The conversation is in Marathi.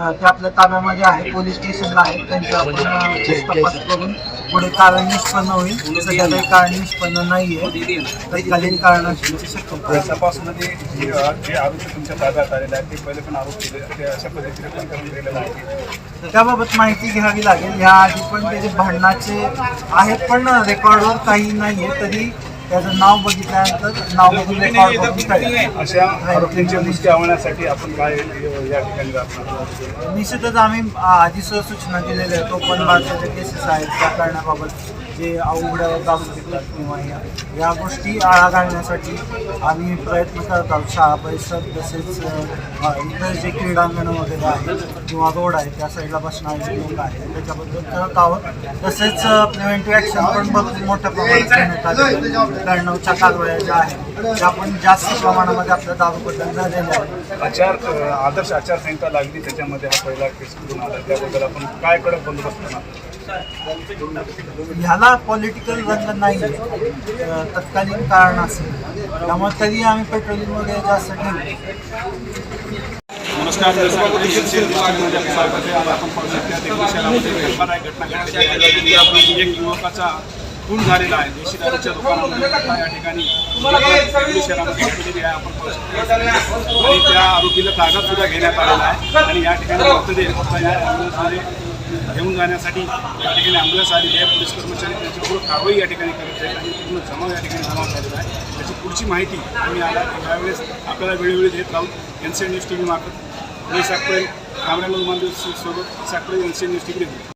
ते आपल्या ताब्यामध्ये आहे पोलीस स्टेशनला आहे त्यांच्या आपण तपास करून पुढे कारण निष्पन्न होईल. सध्या काही कारण निष्पन्न नाही आहे तत्कालीन कारण असण्याची शक्यता. तपासमध्ये जे आरोपी तुमच्या ताब्यात आलेले आहेत ते पहिले पण आरोप केले ते अशा पद्धतीने पण करून गेलेलं आहे त्याबाबत माहिती घ्यावी लागेल. या आधी पण त्याचे भांडणाचे आहेत पण रेकॉर्डवर काही नाही आहे तरी त्याचं नाव बघितल्यानंतर नाव बघून रेकॉर्ड बघून अशा आरोपींची आपण काय या ठिकाणी राहणार निश्चितच आम्ही आधी सूचना दिलेल्या आहेत. ओपन बारच्या केसेस आहेत त्या करण्याबाबत जे अवघड्या दारू घेतात किंवा या या गोष्टी आळा घालण्यासाठी आम्ही प्रयत्न करत आहोत. शाळा परिसर तसेच इतर जे क्रीडांगणं वगैरे आहेत किंवा रोड आहे त्या साईडला बसणारे लोक आहेत. त्याच्याबद्दल करत आहोत. तसेच प्रिव्हेंटिव्ह ॲक्शन पण भरपूर मोठ्या प्रमाणात घेण्यात आले ब्याण्णवच्या कारवाया ज्या आहेत त्या पण जास्त प्रमाणामध्ये आपल्या दारूबद्दल झालेल्या आहेत. आचार आदर्श आचारसंहिता लागली त्याच्यामध्ये हा पहिला केस करून आला त्याबद्दल आपण काय कडक बंदोबस्त करणार? ह्याला पॉलिटिकल रंग नाही आहे तत्कालीन कारण असेल. त्यामुळे तरी आम्ही पेट्रोलिंग वगैरे जास्त ठेवतो नमस्कार आपण पाहू शकता घटना एक युवकाचा खून झालेला आहे. देशी दारूच्या दुकानामध्ये या ठिकाणी शहरामध्ये आपण पाहू शकतो. आणि त्या आरोपीला ताब्यात सुद्धा घेण्यात आलेला आहे. आणि या ठिकाणी मृतदेह आता या ॲम्ब्युलन्समध्ये घेऊन जाण्यासाठी या ठिकाणी ॲम्ब्युलन्स आलेली आहे. पोलीस कर्मचारी त्यांची पूर्ण कारवाई या ठिकाणी करत आहेत. आणि पूर्ण जमाव या ठिकाणी जमा झालेला आहे. त्याची पुढची माहिती आम्ही आला यावेळेस आपल्याला वेळोवेळी देत राहून N C news T V मार्फत. मी साखळे कॅमेरामॅन मानदेव सोबत Sakhale N C news T V